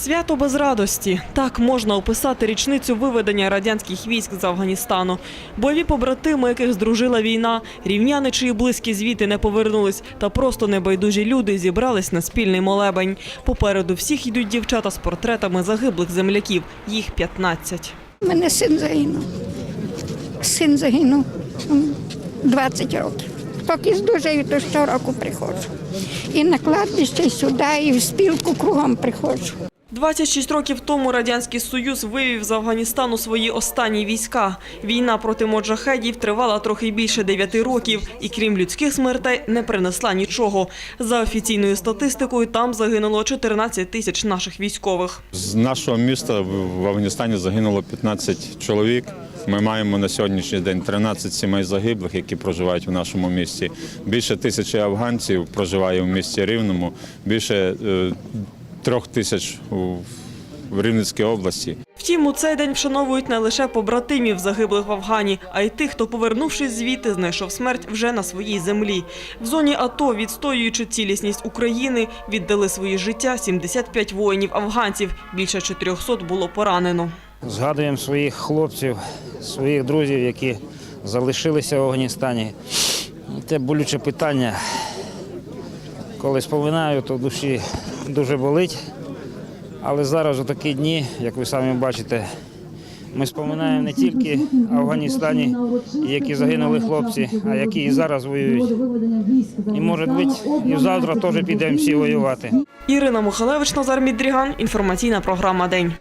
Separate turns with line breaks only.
Свято без радості. Так можна описати річницю виведення радянських військ з Афганістану. Бойові побратими, яких здружила війна, рівняни, чиї близькі звідти не повернулись, та просто небайдужі люди зібрались на спільний молебень. Попереду всіх йдуть дівчата з портретами загиблих земляків. Їх 15.
У мене син загинув. Син загинув м, 20 років. Поки здужаю, то щороку приходжу. І на кладбище, і сюди, і в спілку кругом приходжу.
26 років тому Радянський Союз вивів з Афганістану свої останні війська. Війна проти моджахедів тривала трохи більше 9 років і крім людських смертей не принесла нічого. За офіційною статистикою там загинуло 14 тисяч наших військових.
З нашого міста в Афганістані загинуло 15 чоловік. Ми маємо на сьогоднішній день 13 сімей загиблих, які проживають в нашому місті. Більше тисячі афганців проживає в місті Рівному, більше е, трьох тисяч у в Рівненській області.
Втім, у цей день вшановують не лише побратимів загиблих в Афгані, а й тих, хто, повернувшись звідти, знайшов смерть вже на своїй землі. В зоні АТО, відстоюючи цілісність України, віддали свої життя 75 воїнів-афганців. Більше 400 було поранено.
Згадуємо своїх хлопців, своїх друзів, які залишилися в Афганістані. Те болюче питання. Коли споминаю, то душі дуже болить. Але зараз у такі дні, як ви самі бачите, ми споминаємо не тільки Афганістані, які загинули хлопці, а які і зараз воюють. І може бути, і завтра теж підемо всі воювати.
Ірина Михалевич, Назар Мідріган. Інформаційна програма День.